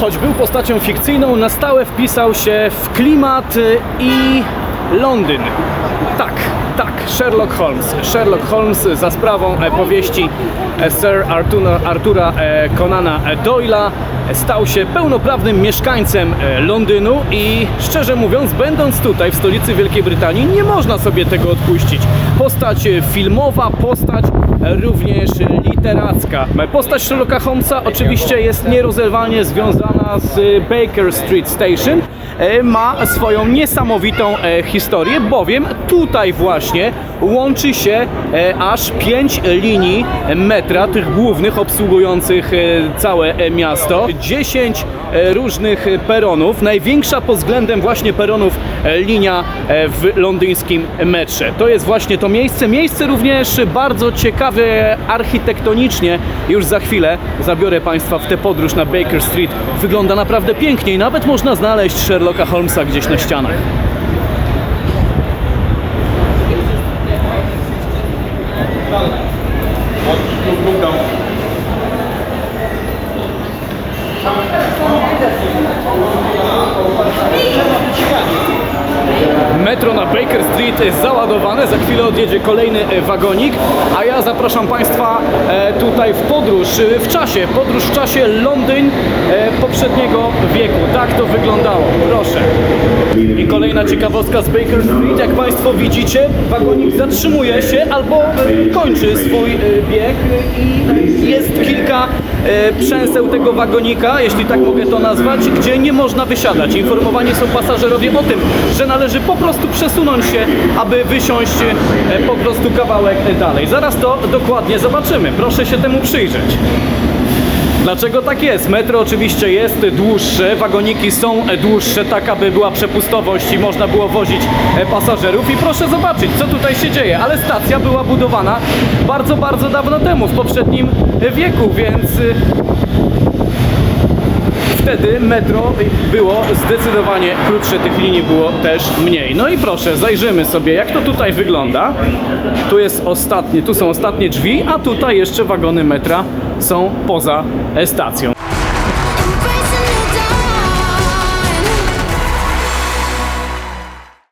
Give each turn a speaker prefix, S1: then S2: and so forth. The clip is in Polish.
S1: choć był postacią fikcyjną, na stałe wpisał się w klimat y, i Londyn. Tak, tak, Sherlock Holmes. Sherlock Holmes za sprawą e, powieści e, Sir Artura, Artura e, Conana Doyle'a stał się pełnoprawnym mieszkańcem Londynu i szczerze mówiąc, będąc tutaj w stolicy Wielkiej Brytanii, nie można sobie tego odpuścić. Postać filmowa, postać również literacka. Postać Sherlocka Holmesa oczywiście jest nierozerwalnie związana z Baker Street Station. E, Ma swoją niesamowitą e, historię, bowiem tutaj właśnie łączy się e, aż pięć linii metra, tych głównych obsługujących całe miasto. 10 e, różnych peronów. Największa pod względem właśnie peronów linia w londyńskim metrze. To jest właśnie to miejsce. Miejsce również bardzo ciekawe architektonicznie. Już za chwilę zabiorę Państwa w tę podróż na Baker Street. Wygląda naprawdę pięknie i nawet można znaleźć Sherlocka Holmesa gdzieś na ścianach. Metro na Baker Street jest załadowane, za chwilę odjedzie kolejny e, wagonik, a ja zapraszam Państwa e, tutaj w podróż e, w czasie, podróż w czasie Londyn poprzedniego wieku. Tak to wyglądało, proszę. I kolejna ciekawostka z Baker Street, jak Państwo widzicie, wagonik zatrzymuje się albo kończy swój e, bieg i jest kilka e, przęseł tego wagonika, jeśli tak mogę to nazwać, gdzie nie można wysiadać. Informowani są pasażerowie o tym, że należy po prostu przesunąć się, aby wysiąść e, po prostu kawałek dalej. Zaraz to dokładnie zobaczymy. Proszę się temu przyjrzeć. Dlaczego tak jest? Metro oczywiście jest dłuższe, wagoniki są dłuższe, tak aby była przepustowość i można było wozić e, pasażerów. I proszę zobaczyć, co tutaj się dzieje. Ale stacja była budowana bardzo, bardzo dawno temu, w poprzednim wieku, więc y, wtedy metro było zdecydowanie krótsze, tych linii było też mniej. No i proszę, zajrzymy sobie, jak to tutaj wygląda. Tu jest ostatnie, tu są ostatnie drzwi, a tutaj jeszcze wagony metra są poza stacją.